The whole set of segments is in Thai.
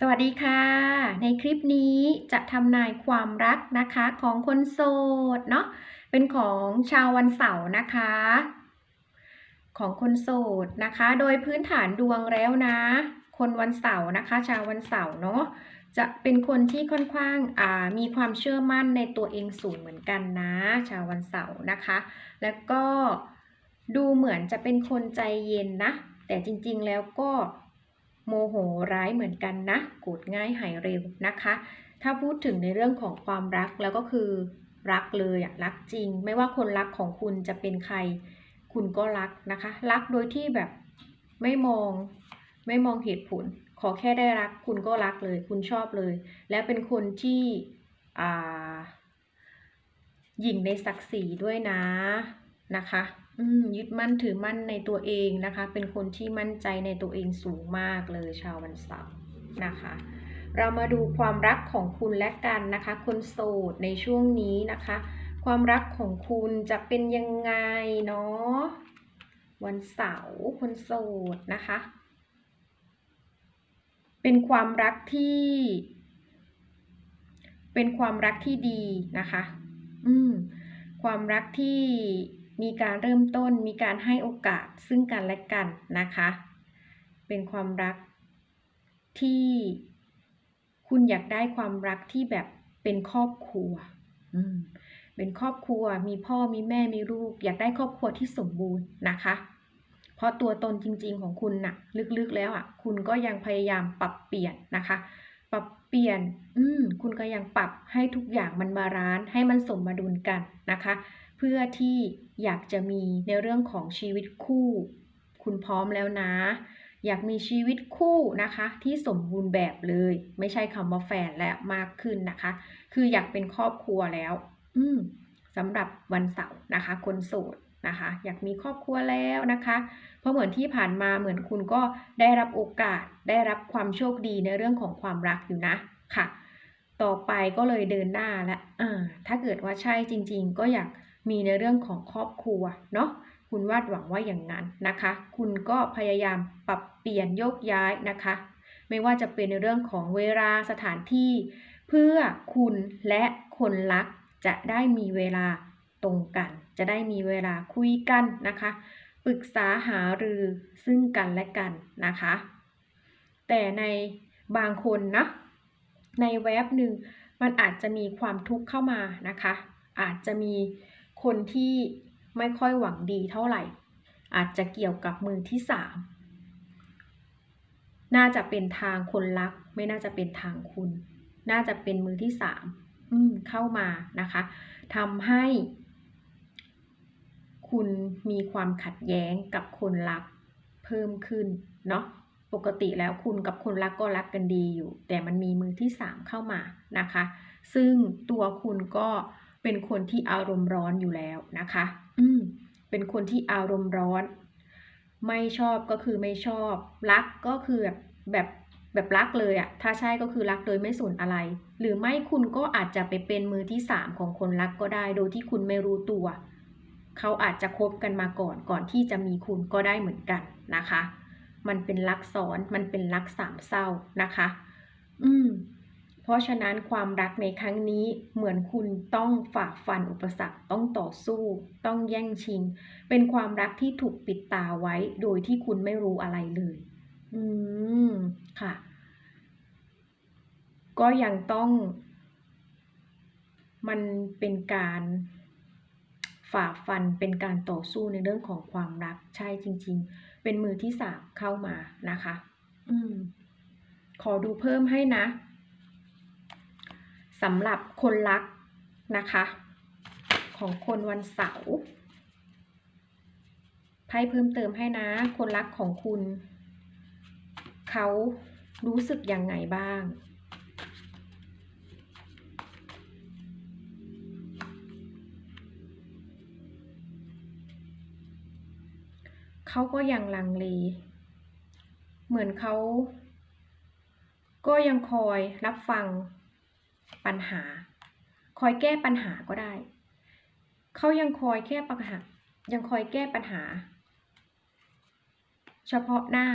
สวัสดีค่ะ ในคลิปนี้จะทำนายความรักนะคะของคนโสดเนาะเป็นของชาววันเสาร์นะคะ ของคนโสดนะคะ โดยพื้นฐานดวงแล้วนะ คนวันเสาร์นะคะ ชาววันเสาร์เนาะจะเป็นคนที่ค่อนข้างอ่ามีความเชื่อมั่นในตัวเองสูงเหมือนกันนะ ชาววันเสาร์นะคะ แล้วก็ดูเหมือนจะเป็นคนใจเย็นนะ แต่จริงๆแล้วก็ โมโหร้ายเหมือนกันนะโกรธง่ายหายเร็วนะคะ ถ้าพูดถึงในเรื่องของความรักแล้วก็คือรักเลยอะรักจริง ไม่ว่าคนรักของคุณจะเป็นใคร คุณก็รักนะคะ รักโดยที่แบบไม่มองไม่มองเหตุผล ขอแค่ได้รัก คุณก็รักเลย คุณชอบเลย และเป็นคนที่อ่าหญิงในศักดิ์ศรีด้วยนะ นะคะอืมยึดมั่นถือมั่นในตัวเองนะคะ เป็นคนที่มั่นใจในตัวเองสูงมากเลยชาววันเสาร์นะคะ เรามาดูความรักของคุณและกันนะคะ คนโสดในช่วงนี้นะคะ ความรักของคุณจะเป็นยังไงเนาะวันเสาร์คนโสดนะคะ เป็นความรักที่ เป็นความรักที่ดีนะคะ อืมความรักที่ มีการเริ่มต้น มีการให้โอกาสซึ่งกันและกันนะคะ เป็นความรักที่คุณอยากได้ความรักที่แบบเป็นครอบครัว เป็นครอบครัว มีพ่อ มีแม่ มีลูก อยากได้ครอบครัวที่สมบูรณ์นะคะ เพราะตัวตนจริง ๆ ของคุณน่ะ ลึกๆแล้วอะ คุณก็ยังพยายามปรับเปลี่ยนนะคะ ปรับเปลี่ยน อืม คุณก็ยังปรับให้ทุกอย่างมันบาลานซ์ ให้มันสมดุลกันนะคะ เพื่อที่อยากจะมีในเรื่องของชีวิตคู่ คุณพร้อมแล้วนะ อยากมีชีวิตคู่นะคะ ที่สมบูรณ์แบบเลย ไม่ใช่คำว่าแฟนแล้วมากขึ้นนะคะ คืออยากเป็นครอบครัวแล้ว อืมสำหรับวันเสาร์นะคะ คนโสดนะคะอยากมีครอบครัวแล้วนะคะ เพราะเหมือนที่ผ่านมาเหมือนคุณก็ได้รับโอกาสได้รับความโชคดีในเรื่องของความรักอยู่นะค่ะ ต่อไปก็เลยเดินหน้าและอ่าถ้าเกิดว่าใช่จริง ๆ ก็อยาก มีในเรื่องของครอบครัวเนาะคุณวาดหวังว่าอย่างนั้นนะคะ คุณก็พยายามปรับเปลี่ยนโยกย้ายนะคะ ไม่ว่าจะเป็นในเรื่องของเวลาสถานที่ เพื่อคุณและคนรักจะได้มีเวลาตรงกัน จะได้มีเวลาคุยกันนะคะปรึกษาหารือซึ่งกันและกันนะคะ แต่ในบางคนนะในแวบหนึ่งมันอาจจะมีความทุกข์เข้ามานะคะ อาจจะมี คนที่ไม่ค่อยหวังดีเท่าไหร่ อาจจะเกี่ยวกับมือที่สามน่าจะเป็นทางคนรัก ไม่น่าจะเป็นทางคุณ น่าจะเป็นมือที่สามอืมเข้ามานะคะทำให้คุณมีความขัดแย้งกับคนรักเพิ่มขึ้นเนาะปกติแล้วคุณกับคนรักก็รักกันดีอยู่ แต่มันมีมือที่สามเข้ามานะคะ ซึ่งตัวคุณก็ เป็นคนที่อารมณ์ร้อนอยู่แล้วนะคะ อืม เป็นคนที่อารมณ์ร้อน ไม่ชอบก็คือไม่ชอบ รักก็คือแบบแบบแบบรักเลยอะถ้าใช่ก็คือรักโดยไม่สนอะไร หรือไม่คุณก็อาจจะไปเป็นมือที่สามของคนรักก็ได้ โดยที่คุณไม่รู้ตัว เขาอาจจะคบกันมาก่อนก่อนที่จะมีคุณก็ได้เหมือนกันนะคะ มันเป็นรักซ้อน มันเป็นรักสามเศร้านะคะ อืม เพราะฉะนั้นความรักในครั้งนี้เหมือนคุณต้องฝ่าฟันอุปสรรคต้องต่อสู้ ต้องแย่งชิง เป็นความรักที่ถูกปิดตาไว้ โดยที่คุณไม่รู้อะไรเลย อืมค่ะ ก็ยังต้อง มันเป็นการฝ่าฟันเป็นการต่อสู้ในเรื่องของความรักใช่จริง ๆ เป็นมือที่สามเข้ามานะคะ อืม ขอดูเพิ่มให้นะ สำหรับคนรักนะคะ ของคนวันเสาร์ไพ่เพิ่มเติมให้นะ คนรักของคุณ เขารู้สึกยังไงบ้างเขาก็ยังลังเล เหมือนเขาก็ยังคอยรับฟัง ปัญหา คอยแก้ปัญหาก็ได้ เขายังคอยแก้ปัญหา ยังคอยแก้ปัญหา เฉพาะหน้า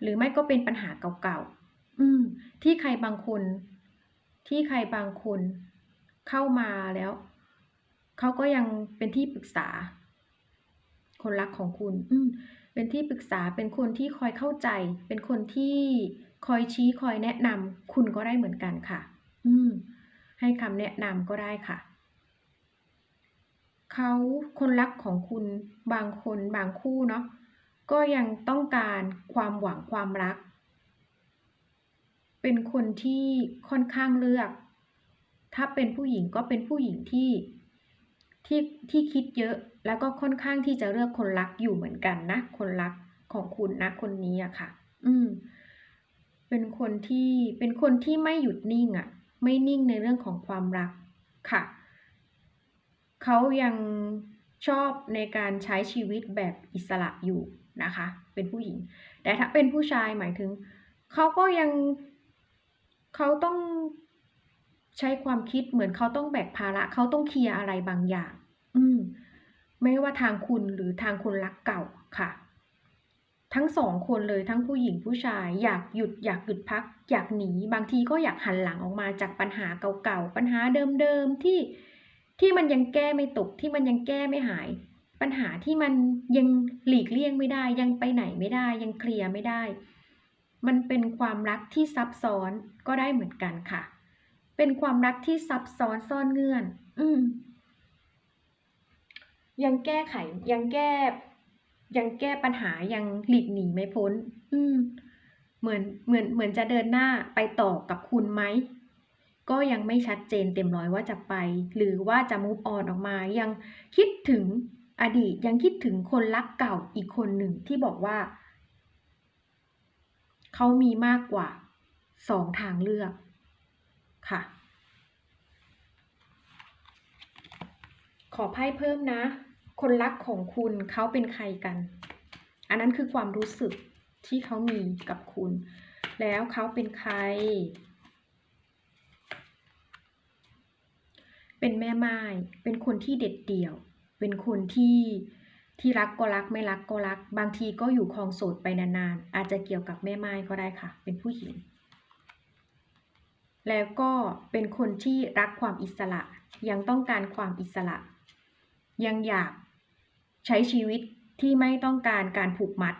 หรือไม่ก็เป็นปัญหาเก่าๆอืม ที่ใครบางคน ที่ใครบางคนเข้ามาแล้ว เขาก็ยังเป็นที่ปรึกษา คนรักของคุณ อืมเป็นที่ปรึกษาเป็นคนที่คอยเข้าใจ เป็นคนที่ คอยชี้คอยแนะนำคุณก็ได้เหมือนกันค่ะ อืม ให้คำแนะนำก็ได้ค่ะ เขาคนรักของคุณบางคนบางคู่เนาะก็ยังต้องการความหวังความรัก เป็นคนที่ค่อนข้างเลือก ถ้าเป็นผู้หญิงก็เป็นผู้หญิงที่ที่ที่คิดเยอะแล้วก็ค่อนข้างที่จะเลือกคนรักอยู่เหมือนกันนะ คนรักของคุณนะคนนี้อะค่ะ อืม เป็นคนที่เป็นคนที่ไม่หยุดนิ่งอะไม่นิ่งในเรื่องของความรักค่ะ เขายังชอบในการใช้ชีวิตแบบอิสระอยู่นะคะ เป็นผู้หญิง แต่ถ้าเป็นผู้ชายหมายถึง เขาก็ยังเขาต้องใช้ความคิดเหมือนเขาต้องแบกภาระเขาต้องเคลียร์อะไรบางอย่าง อืม ไม่ว่าทางคุณหรือทางคนรักเก่าค่ะ ทั้งสองคนเลยทั้งผู้หญิงผู้ชาย อยากหยุดอยากหยุดพัก อยากหนี บางทีก็อยากหันหลังออกมาจากปัญหาเก่าๆปัญหาเดิมๆที่ที่มันยังแก้ไม่ตกที่มันยังแก้ไม่หาย ปัญหาที่มันยังหลีกเลี่ยงไม่ได้ ยังไปไหนไม่ได้ ยังเคลียร์ไม่ได้ มันเป็นความรักที่ซับซ้อนก็ได้เหมือนกันค่ะ เป็นความรักที่ซับซ้อนซ่อนเงื่อน อืมยังแก้ไขยังแก้ ยังแก้ปัญหายังหลีกหนีไม่พ้น อืม เหมือนเหมือนเหมือนจะเดินหน้าไปต่อกับคุณไหม ก็ยังไม่ชัดเจนเต็มร้อยว่าจะไป หรือว่าจะมูฟออนออกมา ยังคิดถึงอดีต ยังคิดถึงคนรักเก่าอีกคนหนึ่งที่บอกว่า เขามีมากกว่าสองทางเลือก ค่ะ ขอไพ่เพิ่มนะ คนรักของคุณเขาเป็นใครกัน อันนั้นคือความรู้สึกที่เขามีกับคุณ แล้วเขาเป็นใคร เป็นแม่ไม้เป็นคนที่เด็ดเดี่ยว เป็นคนที่ที่รักก็รักไม่รักก็รัก บางทีก็อยู่ครองโสดไปนานๆ อาจจะเกี่ยวกับแม่ไม้ก็ได้ค่ะ เป็นผู้หญิง แล้วก็เป็นคนที่รักความอิสระ ยังต้องการความอิสระ ยังอยาก ใช้ชีวิตที่ไม่ต้องการการผูกมัด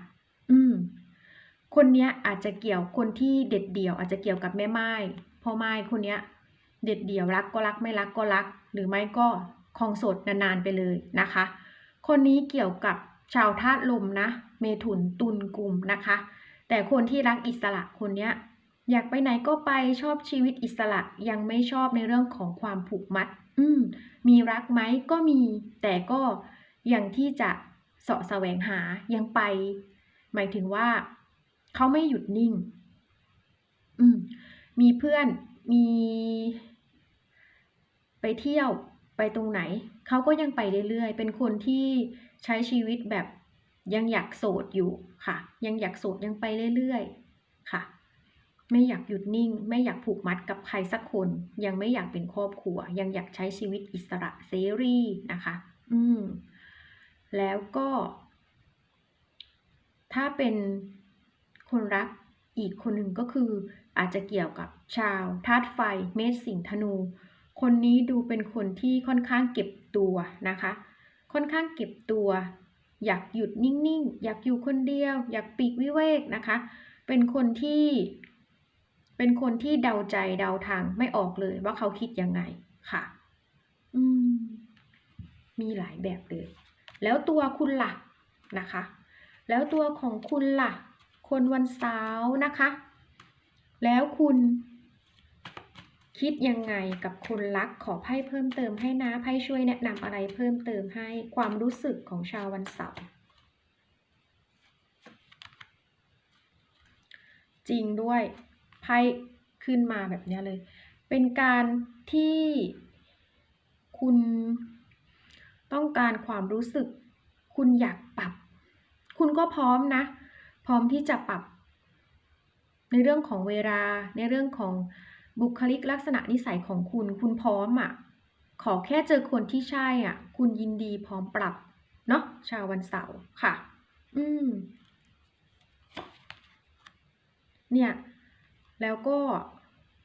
อืม คนเนี้ยอาจจะเกี่ยวคนที่เด็ดเดี่ยว อาจจะเกี่ยวกับแม่ไม้พ่อไม้คนเนี้ย เด็ดเดี่ยวรักก็รักไม่รักก็รัก หรือไม่ก็คองสดนานๆไปเลยนะคะ คนนี้เกี่ยวกับชาวธาตุลมนะ เมถุนตุลกลุ่มนะคะ แต่คนที่รักอิสระคนเนี้ยอยากไปไหนก็ไปชอบชีวิตอิสระยังไม่ชอบในเรื่องของความผูกมัด อืม มีรักไหมก็มี แต่ก็ ยังที่จะเสาะแสวงหายังไป หมายถึงว่าเขาไม่หยุดนิ่ง อืม มีเพื่อนมี ไปเที่ยวไปตรงไหน เขาก็ยังไปเรื่อยๆ เป็นคนที่ใช้ชีวิตแบบยังอยากโสดอยู่ค่ะ ยังอยากโสดยังไปเรื่อยๆ ค่ะ ไม่อยากหยุดนิ่ง ไม่อยากผูกมัดกับใครสักคน ยังไม่อยากเป็นครอบครัว ยังอยากใช้ชีวิตอิสระเสรีนะคะ อืม แล้วก็ ถ้าเป็นคนรักอีกคนหนึ่งก็คืออาจจะเกี่ยวกับชาวธาตุไฟเมษสิงห์ธนู คนนี้ดูเป็นคนที่ค่อนข้างเก็บตัวนะคะ ค่อนข้างเก็บตัว อยากหยุดนิ่งๆ อยากอยู่คนเดียว อยากปีกวิเวกนะคะ เป็นคนที่ เป็นคนที่เดาใจเดาทางไม่ออกเลยว่าเขาคิดยังไงค่ะ อืม มีหลายแบบเลย แล้วตัวคุณล่ะนะคะ แล้วตัวของคุณล่ะ คนวันเสาร์นะคะ แล้วคุณคิดยังไงกับคนรักขอไพ่เพิ่มเติมให้นะไพ่ช่วยแนะนำอะไรเพิ่มเติมให้ความรู้สึกของชาววันเสาร์จริงด้วยไพ่ขึ้นมาแบบนี้เลย เป็นการที่คุณ ต้องการความรู้สึก คุณอยากปรับ คุณก็พร้อมนะ พร้อมที่จะปรับ ในเรื่องของเวลา ในเรื่องของบุคลิกลักษณะนิสัยของคุณ คุณพร้อมอะ ขอแค่เจอคนที่ใช่อะ คุณยินดีพร้อมปรับ เนาะ ชาววันเสาร์ค่ะ อืม เนี่ย แล้วก็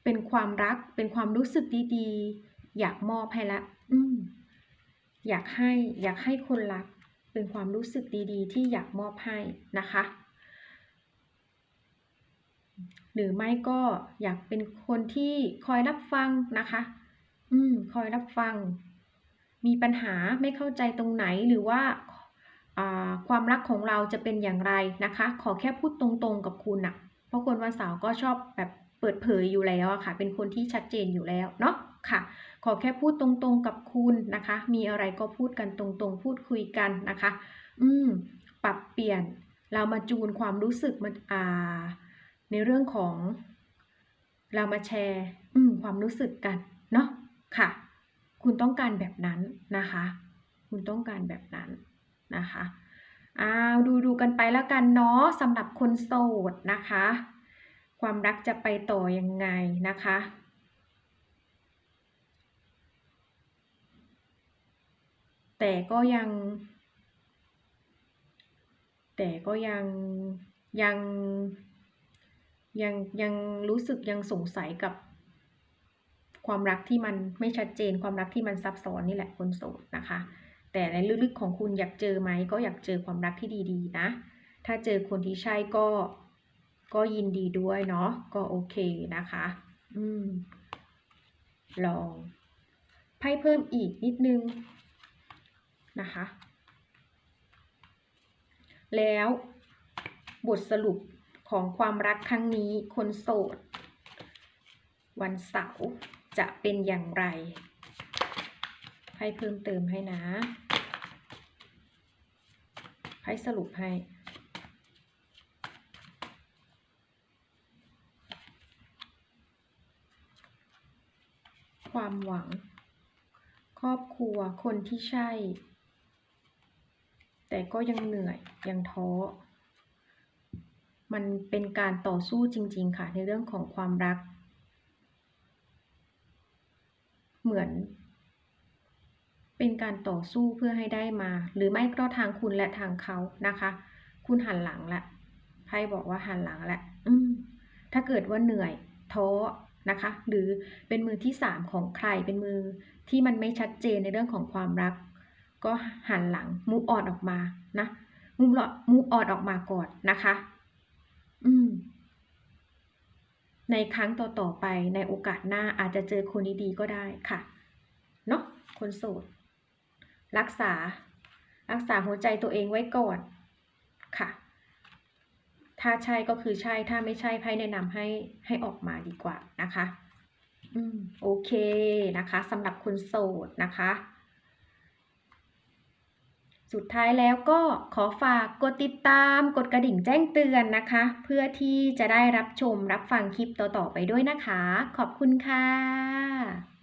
เป็นความรัก เป็นความรู้สึกดีๆ อยากมอบให้ละ อืม อยากให้อยากให้คนรักเป็นความรู้สึกดีๆ ที่อยากมอบให้นะคะ หรือไม่ก็อยากเป็นคนที่คอยรับฟังนะคะ อืมคอยรับฟัง มีปัญหาไม่เข้าใจตรงไหนหรือว่าอ่าความรักของเราจะเป็นอย่างไรนะคะ ขอแค่พูดตรงๆกับคุณอะเพราะคนวันเสาร์ก็ชอบแบบ เปิดเผยอยู่แล้วอะค่ะ เป็นคนที่ชัดเจนอยู่แล้วเนาะค่ะ ขอแค่พูดตรงๆกับคุณนะคะ มีอะไรก็พูดกันตรงๆ พูดคุยกันนะคะ อืม ปรับเปลี่ยน เรามาจูนความรู้สึกมันอ่า ในเรื่องของ เรามาแชร์ อืม ความรู้สึกกัน เนาะค่ะ คุณต้องการแบบนั้นนะคะ คุณต้องการแบบนั้นนะคะอ้าวดูดูกันไปแล้วกันเนาะสำหรับคนโสดนะคะ ความรักจะไปต่อยังไงนะคะ แต่ก็ยัง แต่ก็ยังยังยังยังรู้สึกยังสงสัยกับความรักที่มันไม่ชัดเจน ความรักที่มันซับซ้อนนี่แหละคนโสดนะคะ แต่ในลึกๆของคุณอยากเจอไหมก็อยากเจอความรักที่ดีๆนะ ถ้าเจอคนที่ใช่ก็ ก็ยินดีด้วยเนาะก็โอเคนะคะ อืม ลองไพ่เพิ่มอีกนิดนึงนะคะ แล้วบทสรุปของความรักครั้งนี้คนโสด วันเสาร์จะเป็นอย่างไร ให้เพิ่มเติมให้นะ ให้สรุปให้ ความหวัง ครอบครัวคนที่ใช่ แต่ก็ยังเหนื่อย ยังท้อ มันเป็นการต่อสู้จริง ๆ ค่ะ ในเรื่องของความรัก เหมือน เป็นการต่อสู้เพื่อให้ได้มา หรือไม่ก็ทางคุณและทางเขานะคะ คุณหันหลังละไพ่บอกว่าหันหลังละถ้าเกิดว่าเหนื่อย ท้อ นะคะ หรือเป็นมือที่สามของใครเป็นมือที่มันไม่ชัดเจนในเรื่องของความรัก ก็หันหลังมูออนออกมานะมูฟมูออนออกมาก่อนนะคะ อืม ในครั้งต่อๆไปในโอกาสหน้าอาจจะเจอคนดีๆก็ได้ค่ะเนาะคนโสด รักษา รักษาหัวใจตัวเองไว้ก่อนค่ะ ถ้าใช่ก็คือใช่ถ้าไม่ใช่ไพ่แนะนำให้ให้ออกมาดีกว่านะคะอืมโอเคนะคะสำหรับคนโสดนะคะ สุดท้ายแล้วก็ขอฝากกดติดตามกดกระดิ่งแจ้งเตือนนะคะ เพื่อที่จะได้รับชมรับฟังคลิปต่อๆไปด้วยนะคะ ขอบคุณค่ะ